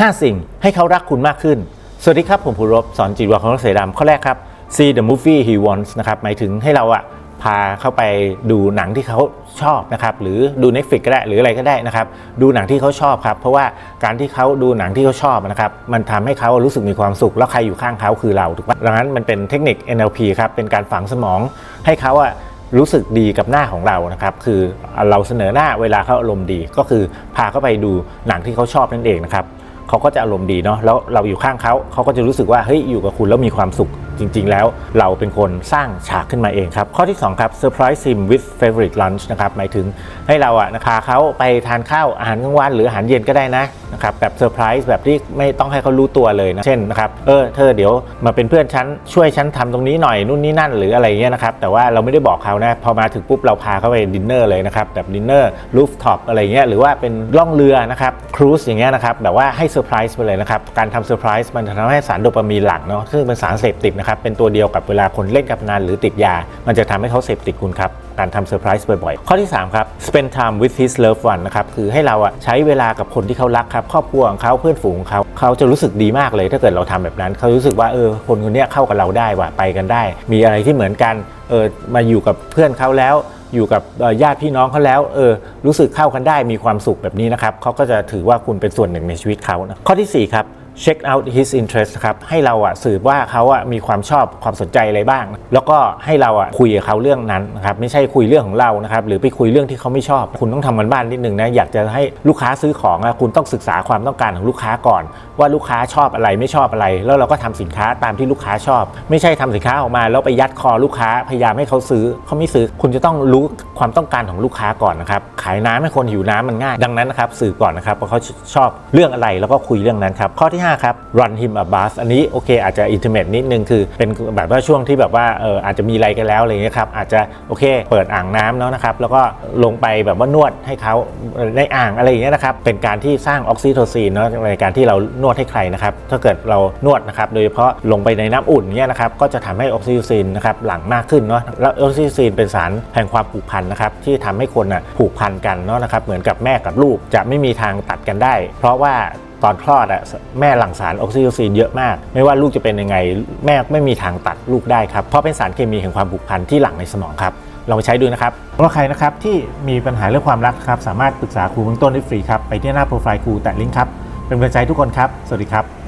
5 สิ่งให้เขารักคุณมากขึ้น สวัสดีครับ ผมภูรบสอนจิตวิทยาของนักเสดำข้อแรกครับ see the movie he wants นะครับหมายถึงให้เราอะพาเข้าไปดูหนังที่เขาชอบนะครับหรือดู Netflix ก็ได้หรืออะไรก็ได้นะครับดูหนังที่เขาชอบครับเพราะว่าการที่เขาดูหนังที่เขาชอบนะครับมันทำให้เขารู้สึกมีความสุข แล้วใครอยู่ข้างเขาคือเราถูกปะดังนั้นมันเป็นเทคนิค NLP ครับเป็นการฝังสมองให้เขาอะรู้สึกดีกับหน้าของเรานะครับคือเราเสนอหน้าเวลาเขาอารมณ์ดี ก็คือพาเขาไปดูหนังที่เขาชอบนั่นเองนะครับ เขาก็จะอารมณ์ดีเนาะแล้วเราอยู่ข้างเขาเขาก็จะรู้สึกว่าเฮ้ยอยู่กับคุณแล้วมีความสุข จริง ๆ แล้วเราเป็นคนสร้างฉากขึ้นมาเองครับ ข้อที่ 2 ครับ surprise him with favorite lunch นะครับหมายถึงให้เราอะนะพาเขาไปทานข้าวอาหารกลางวันหรืออาหารเย็นก็ได้นะนะครับแบบเซอร์ไพรส์แบบที่ไม่ต้องให้เขารู้ตัวเลยนะ เช่นนะครับเออเธอเดี๋ยวมาเป็นเพื่อนฉันช่วยฉันทำตรงนี้หน่อยนู่นนี่นั่นหรืออะไรเงี้ยนะครับแต่ว่าเราไม่ได้บอกเขานะพอมาถึงปุ๊บเราพาเขาไปดินเนอร์เลยนะครับแบบดินเนอร์ลูฟท็อปอะไรเงี้ยหรือว่าเป็นล่องเรือนะครับครูซอย่างเงี้ยนะครับแบบว่าให้เซอร์ไพรส์ไปเลยนะครับการทำเซอร์ไพรส์มันจะทำให้สารโดปามีนหลั่งเนาะซึ่งเป็นสารเสพติดนะครับเป็นตัวเดียวกับเวลาคนเล่นกับนานหรือติดยา มันจะทำให้เขาเสพติดคุณครับการทำเซอร์ไพรส์บ่อยๆ ข้อที่ 3 ครับ spend time with his loved one นะครับ คือให้เราอะใช้เวลากับคนที่เขารักครับ ครอบครัวของเขาเพื่อนฝูงของเขา เขาจะรู้สึกดีมากเลย ถ้าเกิดเราทำแบบนั้น เขารู้สึกว่าเออคนคนนี้เข้ากับเราได้ว่ะไปกันได้ มีอะไรที่เหมือนกันเออมาอยู่กับเพื่อนเขาแล้วอยู่กับญาติพี่น้องเขาแล้วเออรู้สึกเข้ากันได้มีความสุขแบบนี้นะครับเขาก็จะถือว่าคุณเป็นส่วนหนึ่งในชีวิตเขานะข้อทีสี่4 ครับ check out his interest ครับให้เราอะสืบว่าเขาอะมีความชอบความสนใจอะไรบ้าง แล้วก็ให้เราอะคุยกับเขาเรื่องนั้นนะครับไม่ใช่คุยเรื่องของเรานะครับหรือไปคุยเรื่องที่เขาไม่ชอบ คุณต้องทำกันบ้านนิดนึงนะอยากจะให้ลูกค้าซื้อของอะคุณต้องศึกษาความต้องการของลูกค้าก่อน ว่าลูกค้าชอบอะไรไม่ชอบอะไร แล้วเราก็ทำสินค้าตามที่ลูกค้าชอบ ไม่ใช่ทำสินค้าออกมา แล้วไปยัดคอลูกค้าพยายามให้เขาซื้อเขาไม่ซื้อ คุณจะต้องรู้ความต้องการของลูกค้าก่อนนะครับขายน้ำให้คนหิวน้ำมันง่าย ดังนั้นนะครับสืบก่อนนะครับว่าเขาชอบเรื่องอะไรแล้วก็คุยเรื่องนั้นครับข้อที่ห้าครับ run him a bath อันนี้โอเคอาจจะ intimate นิดนึงคือเป็นแบบว่าช่วงที่แบบว่าเอออาจจะมีอะไรกันแล้วอะไรอย่างเงี้ยครับอาจจะโอเค เปิดอ่างน้ำแล้วนะครับแล้วก็ลงไปแบบว่านวดให้เขาในอ่างอะไรอย่างเงี้ยนะครับเป็นการที่สร้างออกซิโทซินเนาะในการที่เรานวดให้ใครนะครับถ้าเกิดเรานวดนะครับโดยเฉพาะลงไปในน้ำอุ่นเนี่ยนะครับก็จะทำให้ออกซิโทซินนะครับหลั่งมากขึ้นเนาะแล้วออกซิโทซินเป็นสารแห่งความผูกพันนะครับที่ทำให้คนอะผูกพันกันเนาะนะครับเหมือนกับแม่กับลูกจะไม่มีทางตัดกันได้ เพราะว่า ตอนคลอดอะแม่หลั่งสารออกซิโทซินเยอะมาก ไม่ว่าลูกจะเป็นยังไง แม่ไม่มีทางตัดลูกได้ครับ เพราะเป็นสารเคมีแห่งความผูกพันที่หลั่งในสมองครับลองไปใช้ดูนะครับสำหรับใครนะครับที่มีปัญหาเรื่องความรักครับ สามารถปรึกษาครูเบื้องต้นได้ฟรีครับ ไปที่หน้าโปรไฟล์ครูแตะลิงก์ครับ เป็นกำลังใจทุกคนครับ สวัสดีครับ